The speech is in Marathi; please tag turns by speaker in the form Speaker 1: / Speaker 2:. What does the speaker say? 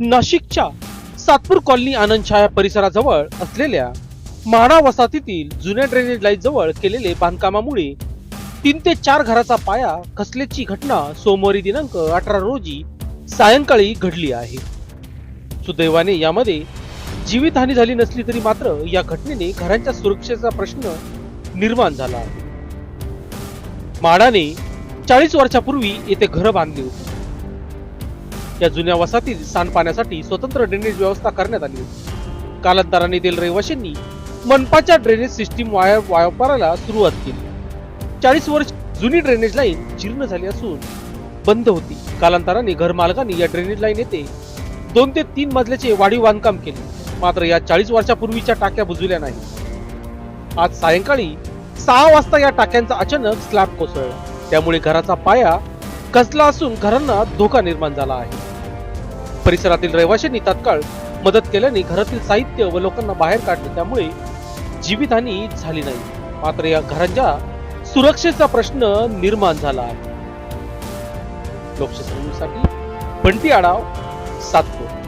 Speaker 1: नाशिकच्या सातपूर कॉलनी आनंदछाया परिसराजवळ असलेल्या म्हाडा वसाहतीतील जुन्या ड्रेनेज लाईन जवळ केलेले बांधकामामुळे तीन ते चार घराचा पाया खसल्याची घटना सोमवारी दिनांक अठरा रोजी सायंकाळी घडली आहे. सुदैवाने यामध्ये जीवितहानी झाली नसली तरी मात्र या घटनेने घरांच्या सुरक्षेचा प्रश्न निर्माण झाला आहे. म्हाडाने चाळीस वर्षापूर्वी येथे घर बांधली होती. या जुन्या वसाहतीत सांडपाण्यासाठी स्वतंत्र ड्रेनेज व्यवस्था करण्यात आली होती. कालांतराने दिल रहिवाशांनी मनपाच्या ड्रेनेज सिस्टीम वापरायला सुरुवात केली. चाळीस वर्ष जुनी ड्रेनेज लाईन जीर्ण झाली असून बंद होती. कालांतराने घरमालकांनी या ड्रेनेज लाईन येथे दोन ते तीन मजल्याचे वाढीव बांधकाम केले. मात्र या चाळीस वर्षापूर्वीच्या टाक्या बुजविल्या नाही आज सायंकाळी सहा वाजता या टाक्यांचा अचानक स्लॅब कोसळला. त्यामुळे घराचा पाया कसला असून घरांना धोका निर्माण झाला आहे. परिसरातील रहिवाशांनी तात्काळ मदत केल्याने घरातील साहित्य व लोकांना बाहेर काढले. त्यामुळे जीवितहानी झाली नाही. मात्र या घरांच्या सुरक्षेचा प्रश्न निर्माण झाला आहे. लोकशाही बंटी आढाव सातपूर.